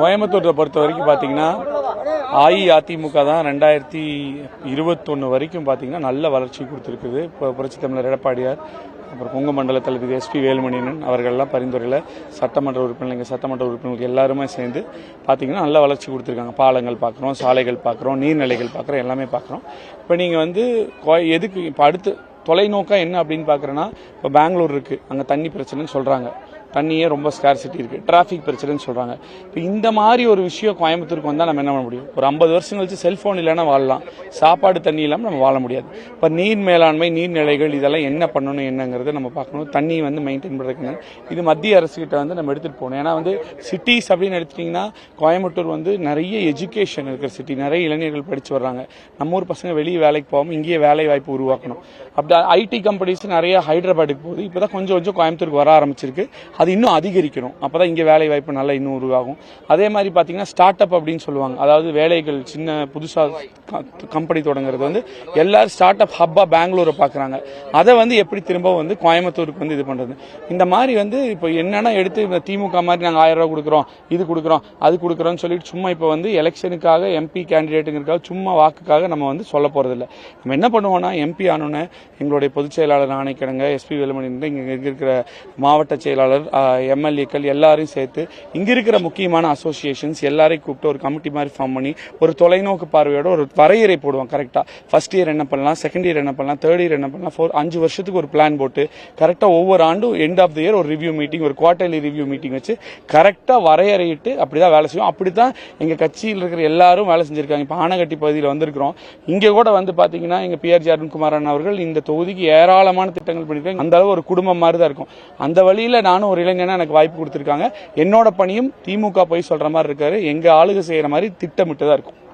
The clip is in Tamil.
கோயம்புத்தூரை பொறுத்த வரைக்கும் பார்த்தீங்கன்னா அஇஅதிமுக தான் ரெண்டாயிரத்தி இருபத்தொன்று வரைக்கும் பார்த்தீங்கன்னா நல்ல வளர்ச்சி கொடுத்துருக்குது. இப்போ புரட்சி தமிழர் எடப்பாடியார் அப்புறம் கொங்கு மண்டல தளபதி எஸ்பி வேலுமணியன் அவர்கள்லாம் பரிந்துரையில் சட்டமன்ற உறுப்பினர் சட்டமன்ற உறுப்பினர்கள் எல்லாருமே சேர்ந்து பார்த்தீங்கன்னா நல்ல வளர்ச்சி கொடுத்துருக்காங்க. பாலங்கள் பார்க்குறோம் சாலைகள் பார்க்குறோம் நீர்நிலைகள் பார்க்குறோம் எல்லாமே பார்க்குறோம். இப்போ நீங்கள் வந்து கோ- எதுக்கு இப்போ அடுத்து தொலைநோக்கா என்ன அப்படின்னு பார்க்குறேன்னா இப்போ பெங்களூர் இருக்குது அங்கே தண்ணி பிரச்சனைன்னு சொல்கிறாங்க தண்ணியே ரொம்ப ஸ்கார்சிட்டி இருக்குது டிராஃபிக் பிரச்சனைன்னு சொல்கிறாங்க இப்போ இந்த மாதிரி ஒரு விஷயம் கோயம்புத்தூருக்கு வந்தால் நம்ம என்ன பண்ண முடியும்? ஒரு ஐம்பது வருஷம் கழிச்சு செல்ஃபோன் இல்லைன்னா வாழலாம். சாப்பாடு தண்ணி இல்லாமல் நம்ம வாழ முடியாது. இப்போ நீர் மேலாண்மை நீர்நிலைகள் இதெல்லாம் என்ன பண்ணணும் என்னங்கிறத நம்ம பார்க்கணும். தண்ணி வந்து மெயின்டைன் பண்ணுறதுக்கு இது மத்திய அரசுகிட்ட வந்து நம்ம எடுத்துகிட்டு போகணும். ஏன்னா வந்து சிட்டிஸ் அப்படின்னு எடுத்துட்டிங்கன்னா கோயம்புத்தூர் வந்து நிறைய எஜுகேஷன் இருக்கிற சிட்டி நிறைய இளைஞர்கள் படித்து வர்றாங்க. நம்ம ஊர் பசங்க வெளியே வேலைக்கு போகாமல் இங்கேயே வேலை வாய்ப்பு உருவாக்கணும். அப்படி ஐடி கம்பெனிஸ் நிறைய ஹைதராபாத்துக்கு போகுது. இப்போ தான் கொஞ்சம் கொஞ்சம் கோயம்புத்தூருக்கு வர ஆரம்பிச்சிருக்கு. அது இன்னும் அதிகரிக்கணும். அப்போ தான் இங்கே வேலை வாய்ப்பு நல்லா இன்னும் உருவாகும். அதே மாதிரி பார்த்தீங்கன்னா ஸ்டார்ட் அப் அப்படின்னு சொல்லுவாங்க. அதாவது வேலைகள் சின்ன புதுசாக கம்பெனி தொடங்குறது வந்து எல்லாரும் ஸ்டார்ட் அப் ஹப்பாக பெங்களூரை பார்க்குறாங்க அதை வந்து எப்படி திரும்ப வந்து கோயம்புத்தூருக்கு வந்து இது பண்ணுறது இந்த மாதிரி வந்து இப்போ என்னென்னா எடுத்து இந்த திமுக மாதிரி நாங்கள் ஆயிரம் ரூபா கொடுக்குறோம் இது கொடுக்குறோம் அது கொடுக்குறோம்னு சொல்லிட்டு சும்மா இப்போ வந்து எலெக்ஷனுக்காக எம்பி கேண்டிடேட்டுங்கிறதுக்காக சும்மா வாக்குக்காக நம்ம வந்து சொல்ல போகிறதில்ல நம்ம என்ன பண்ணுவோம்னா எம்பி ஆனோன்னு எங்களுடைய பொதுச் செயலாளர் ஆணைக்கிழங்க எஸ்பி வேலுமணி இங்கே இருக்கிற மாவட்ட செயலாளர் எம்எல்ஏக்கள் எல்லாரையும் சேர்த்து இங்கே இருக்கிற முக்கியமான அசோசியேஷன்ஸ் எல்லாரையும் கூப்பிட்டு ஒரு கமிட்டி மாதிரி ஃபார்ம் பண்ணி ஒரு தொலைநோக்கு பார்வையோட ஒரு வரையறை போடுவோம் கரெக்டாக ஃபர்ஸ்ட் இயர் என்ன பண்ணலாம் செகண்ட் இயர் என்ன பண்ணலாம் தேர்ட் இயர் என்ன பண்ணலாம் ஃபோர் அஞ்சு வருஷத்துக்கு ஒரு பிளான் போட்டு கரெக்டாக ஒவ்வொரு ஆண்டும் எண்ட் ஆஃப் த இயர் ஒரு ரிவ்யூ மீட்டிங் ஒரு குவார்டர்லி ரிவ்யூ மீட்டிங் வச்சு கரெக்டாக வரையறையிட்டு அப்படி தான் வேலை செய்வோம். அப்படி தான் எங்கள் கட்சியில் இருக்கிற எல்லாரும் வேலை செஞ்சுருக்காங்க. இப்போ ஆனகட்டி பகுதியில் வந்திருக்கிறோம். இங்கே கூட வந்து பார்த்தீங்கன்னா எங்கள் பிஆர்ஜி அருண்குமாரன் அவர்கள் இந்த தொகுதிக்கு ஏராளமான திட்டங்கள் பண்ணியிருக்காங்க. அந்த அளவு ஒரு குடும்பம் மாதிரி தான் இருக்கும். அந்த வழியில் நானும் ஒரு ஒரு இளைஞனா எனக்கு வாய்ப்பு கொடுத்துருக்காங்க. என்னோட பணியும் திமுக போய் சொல்கிற மாதிரி இருக்காரு. எங்கள் ஆளுக செய்கிற மாதிரி திட்டமிட்டு தான் இருக்கும்.